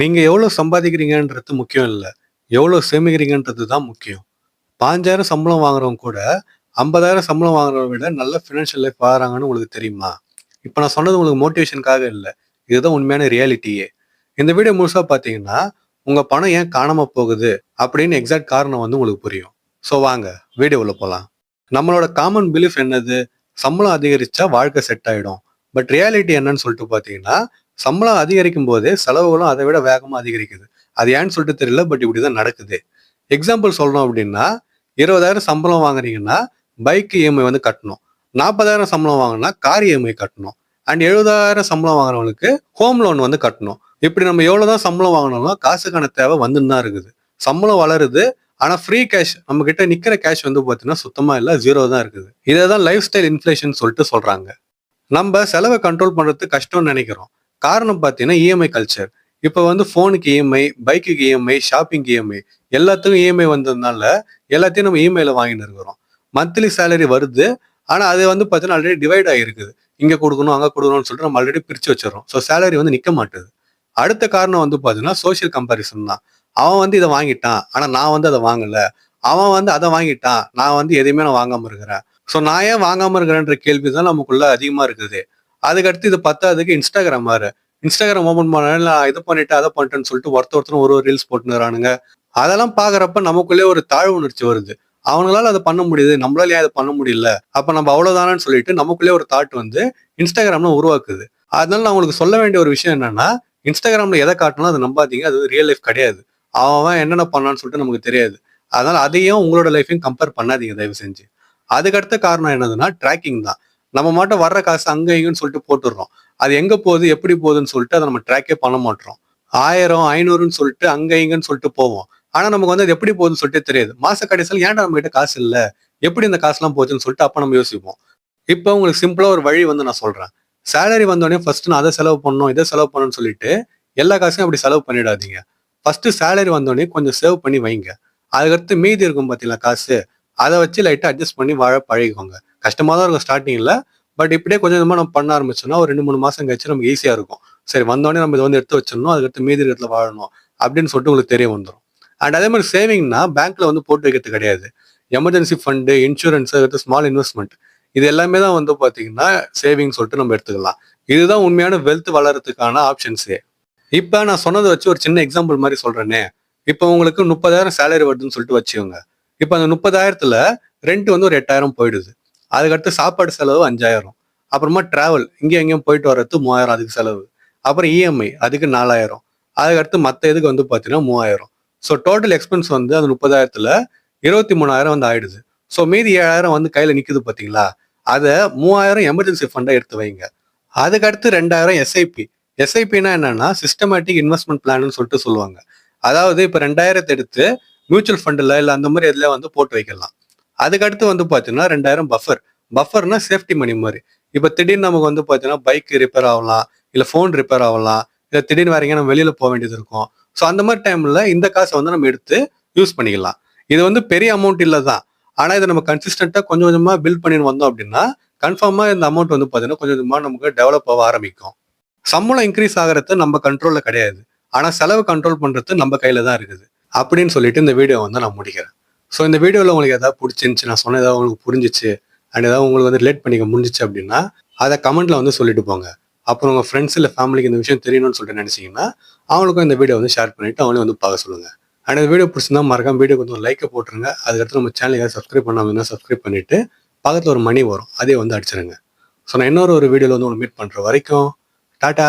நீங்கள் எவ்வளோ சம்பாதிக்கிறீங்கன்றது முக்கியம் இல்லை எவ்வளோ சேமிக்கிறீங்கன்றது தான் முக்கியம். 5,000 சம்பளம் வாங்குறவங்க கூட 50,000 சம்பளம் வாங்குறவங்கள விட நல்ல ஃபினான்ஷியல் லைஃப் வாங்குறாங்கன்னு உங்களுக்கு தெரியுமா? இப்போ நான் சொன்னது உங்களுக்கு மோட்டிவேஷனுக்காக இல்லை இதுதான் உண்மையான ரியாலிட்டியே. இந்த வீடியோ முழுசாக பார்த்தீங்கன்னா, உங்கள் பணம் ஏன் காணாமல் போகுது அப்படின்னு எக்ஸாக்ட் காரணம் வந்து உங்களுக்கு புரியும். ஸோ வாங்க வீடியோவில் போகலாம் நம்மளோட காமன் பிலீஃப் என்னது? சம்பளம் அதிகரிச்சா வாழ்க்கை செட் ஆகிடும் பட் ரியாலிட்டி என்னன்னு சொல்லிட்டு பார்த்தீங்கன்னா, சம்பளம் அதிகரிக்கும் போதே செலவுகளும் அதை விட வேகமாக அதிகரிக்குது. அது ஏன்னு சொல்லிட்டு தெரியல. பட் இப்படி தான் நடக்குது. எக்ஸாம்பிள் சொல்லணும் அப்படின்னா, 20,000 சம்பளம் வாங்குறீங்கன்னா, பைக்கு இஎம்ஐ வந்து கட்டணும். 40,000 சம்பளம் வாங்கினா கார் இஎம்ஐ கட்டணும். அண்ட் 70,000 சம்பளம் வாங்குறவங்களுக்கு ஹோம் லோன் வந்து கட்டணும். இப்படி நம்ம எவ்வளோ தான் சம்பளம் வாங்கினாலும் காசுக்கான தேவை வந்துன்னு தான் இருக்குது. சம்பளம் வளருது. ஆனால் ஃப்ரீ கேஷ் நம்ம கிட்ட கேஷ் வந்து பார்த்தீங்கன்னா சுத்தமாக இல்லை ஜீரோ தான் இருக்குது. இதை தான் லைஃப் ஸ்டைல் இன்ஃப்ளேஷன் சொல்லிட்டு சொல்கிறாங்க நம்ம செலவை கண்ட்ரோல் பண்ணுறது கஷ்டம்னு நினைக்கிறோம். காரணம் பார்த்தீங்கன்னா இஎம்ஐ கல்ச்சர். இப்போ வந்து ஃபோனுக்கு இஎம்ஐ, பைக்குக்கு இஎம்ஐ, ஷாப்பிங் இஎம்ஐ எல்லாத்துக்கும் இஎம்ஐ வந்ததுனால எல்லாத்தையும் நம்ம இஎம்ஐயில் வாங்கிட்டு இருக்கிறோம். மந்த்லி சேலரி வருது. ஆனால் அது வந்து பார்த்தீங்கன்னா ஆல்ரெடி டிவைட் ஆகிருக்குது. இங்கே கொடுக்கணும், அங்கே கொடுக்கணும்னு சொல்லிட்டு நம்ம ஆல்ரெடி பிரித்து வச்சிடறோம். ஸோ சேலரி வந்து நிற்க மாட்டுது. அடுத்த காரணம் வந்து பார்த்தீங்கன்னா சோஷியல் கம்பேரிசன் தான். அவன் வந்து இதை வாங்கிட்டான். ஆனால் நான் வந்து அதை வாங்கலை அவன் வந்து அதை வாங்கிட்டான். நான் வந்து எதையுமே நான் வாங்காமல் இருக்கிறேன். ஸோ நான் ஏன் வாங்காமல் இருக்கிறேன்ற கேள்வி தான் நமக்குள்ள அதிகமாக இருக்குது. அதுக்கடுத்து இது பத்தாததுக்கு இன்ஸ்டாகிராம் வேறு இன்ஸ்டாகிராம் ஓப்பன் பண்ணாலும் நான் இதை பண்ணிட்டேன், அதை பண்ணிட்டேன்னு சொல்லிட்டு ஒருத்தர் ஒருத்தரும் ஒரு ஒரு ரீல்ஸ் போட்டுனுறானுங்க. அதெல்லாம் பாக்குறப்ப நமக்குள்ளே ஒரு தாழ்வு உணர்ச்சி வருது. அவங்களால அதை பண்ண முடியுது. நம்மளால ஏன் அதை பண்ண முடியல? அப்ப நம்ம அவ்வளவுதானன்னு சொல்லிட்டு நமக்குள்ளே ஒரு தாட் வந்து இன்ஸ்டாகிராம்ல உருவாக்குது. அதனால நான் உங்களுக்கு சொல்ல வேண்டிய ஒரு விஷயம் என்னன்னா, இன்ஸ்டாகிராம்ல எதை காட்டணும் அதை நம்பாதீங்க. அது ரியல் லைஃப் கிடையாது. அவன் அவன் என்னென்ன பண்ணான்னு சொல்லிட்டு நமக்கு தெரியாது. அதனால அதையும் உங்களோட லைஃபையும் கம்பேர் பண்ணாதீங்க தயவு செஞ்சு. அதுக்கடுத்த காரணம் என்னதுன்னா ட்ராக்கிங் தான். நம்ம மட்டும் வர்ற காசு அங்கே இங்கன்னு சொல்லிட்டு போட்டுடுறோம். அது எங்க போகுது, எப்படி போகுதுன்னு சொல்லிட்டு அதை நம்ம ட்ராக்கே பண்ண மாட்டோம். 1000, 500ன்னு சொல்லிட்டு அங்கே இங்கன்னு சொல்லிட்டு போவோம். ஆனா நமக்கு வந்து அது எப்படி போகுதுன்னு சொல்லிட்டே தெரியாது. மாச கடைசியில் ஏன்டா நம்ம கிட்ட காசு இல்ல? எப்படி இந்த காசுலாம் போச்சுன்னு சொல்லிட்டு அப்ப நம்ம யோசிப்போம். இப்போ உங்களுக்கு சிம்பிளா ஒரு வழி வந்து நான் சொல்றேன். சேலரி வந்தோடனே ஃபர்ஸ்ட் நான் அதை செலவு பண்ணணும், இதை செலவு பண்ணணும்னு சொல்லிட்டு எல்லா காசையும் அப்படி செலவு பண்ணிடாதீங்க. ஃபர்ஸ்ட் சேலரி வந்தோடனே கொஞ்சம் சேவ் பண்ணி வைங்க. அதுக்கடுத்து மீதி இருக்கும் பார்த்தீங்களா காசு, அதை வச்சு லைட்டாக அட்ஜஸ்ட் பண்ணி வாழ பழகிக்கோங்க. கஷ்டமாக தான் இருக்கும் ஸ்டார்டிங்கில் பட் இப்படியே கொஞ்சம் கொஞ்சமாக நம்ம பண்ண ஆரம்பிச்சோம்னா ஒரு ரெண்டு மூணு மாதம் கழிச்சு நமக்கு ஈஸியாக இருக்கும். சரி வந்தோடனே நம்ம இதை வந்து எடுத்து வச்சிடணும். அதுக்கடுத்து மீதி இடத்துல வாழணும் அப்படின்னு சொல்லிட்டு உங்களுக்கு தெரிய வந்துடும் அண்ட் அதே மாதிரி சேவிங்னா பேங்க்ல வந்து போட்டு வைக்கிறது கிடையாது. எமர்ஜென்சி ஃபண்டு, இன்சூரன்ஸ், அதுக்கடுத்து ஸ்மால் இன்வெஸ்ட்மெண்ட் இது எல்லாமே தான் வந்து பார்த்தீங்கன்னா சேவிங் சொல்லிட்டு நம்ம எடுத்துக்கலாம். இதுதான் உண்மையான வெல்த் வளர்றதுக்கான ஆப்ஷன்ஸே. இப்போ நான் சொன்னதை வச்சு ஒரு சின்ன எக்ஸாம்பிள் மாதிரி சொல்கிறேனே இப்போ உங்களுக்கு 30,000 சேலரி வருதுன்னு சொல்லிட்டு வச்சுக்கோங்க. இப்போ அந்த 30,000த்துல ரெண்ட் வந்து ஒரு 8,000 போயிடுது. அதுக்கடுத்து சாப்பாடு செலவு 5,000. அப்புறமா டிராவல் இங்கேயும் எங்கேயும் போயிட்டு வர்றது 3,000 அதுக்கு செலவு. அப்புறம் இஎம்ஐ அதுக்கு 4,000. அதுக்கடுத்து மற்ற இதுக்கு வந்து பார்த்தீங்கன்னா 3,000. ஸோ டோட்டல் எக்ஸ்பென்ஸ் வந்து அந்த 30,000த்துல 23,000 வந்து ஆயிடுது. ஸோ மீதி 7,000 வந்து கையில் நிற்குது பார்த்தீங்களா? அதை 3,000 எமர்ஜென்சி ஃபண்டாக எடுத்து வைங்க. அதுக்கடுத்து 2,000 எஸ்ஐபி. எஸ்ஐபினா என்னன்னா சிஸ்டமேட்டிக் இன்வெஸ்ட்மெண்ட் பிளான்னு சொல்லிட்டு சொல்லுவாங்க. அதாவது இப்போ ரெண்டாயிரத்தை எடுத்து மியூச்சுவல் ஃபண்டில் இல்லை அந்த மாதிரி எதுல வந்து போட்டு வைக்கலாம். அதுக்கடுத்து வந்து பார்த்தீங்கன்னா 2,000 பஃபர். பஃபர்னா சேஃப்டி மணி மாதிரி. இப்போ திடீர்னு நமக்கு வந்து பார்த்தீங்கன்னா பைக் ரிப்பேர் ஆகலாம். இல்லை ஃபோன் ரிப்பேர் ஆகலாம். இல்லை திடீர்னு வேற எங்கேயும் நம்ம வெளியில் போக வேண்டியது இருக்கும். ஸோ அந்த மாதிரி டைமில் இந்த காசை வந்து நம்ம எடுத்து யூஸ் பண்ணிக்கலாம். இது வந்து பெரிய அமௌண்ட் இல்லை தான். ஆனால் இதை நம்ம கன்சிஸ்டண்ட்டாக கொஞ்சம் கொஞ்சமாக பில்ட் பண்ணின்னு வந்தோம் அப்படின்னா கன்ஃபார்மாக இந்த அமௌண்ட் வந்து பார்த்தீங்கன்னா கொஞ்சம் கொஞ்சமாக நமக்கு டெவலப் ஆக ஆரம்பிக்கும். சம்பளம் இன்க்ரீஸ் ஆகிறது நம்ம கண்ட்ரோலில் கிடையாது. ஆனால் செலவு கண்ட்ரோல் பண்ணுறது நம்ம கையில் தான் இருக்குது. அப்படின்னு சொல்லிட்டு இந்த வீடியோ வந்து நான் முடிக்கிறேன். ஸோ இந்த வீடியோவில் உங்களுக்கு எதாவது பிடிச்சிருந்துச்சு, நான் சொன்ன ஏதாவது உங்களுக்கு புரிஞ்சிச்சு, அண்ட் ஏதாவது உங்களுக்கு வந்து ரிலேட் பண்ணிக்க முடிஞ்சிச்சு அப்படின்னா அதை கமெண்ட்ல வந்து சொல்லிட்டு போங்க. அப்புறம் உங்கள் ஃப்ரெண்ட்ஸ் இல்லை ஃபேமிலிக்கு இந்த விஷயம் தெரியணும்னு சொல்லிட்டு நினச்சிங்கன்னா அவங்களுக்கும் இந்த வீடியோ வந்து ஷேர் பண்ணிட்டு அவங்களையும் வந்து பார்க்க சொல்லுங்க. அண்ட் இந்த வீடியோ பிடிச்சிருந்தா மறக்காம வீடியோ கொஞ்சம் லைக்கை போட்டுருங்க. அதுக்கடுத்து நம்ம சேனல் ஏதாவது சப்ஸ்கிரைப் பண்ணாமல் சப்ஸ்கிரைப் பண்ணிட்டு பக்கத்தில் ஒரு மணி வரும். அதே வந்து அடிச்சிருங்க. ஸோ நான் இன்னொரு ஒரு வீடியோவில் வந்து உங்களை மீட் பண்ணுற வரைக்கும் டாட்டா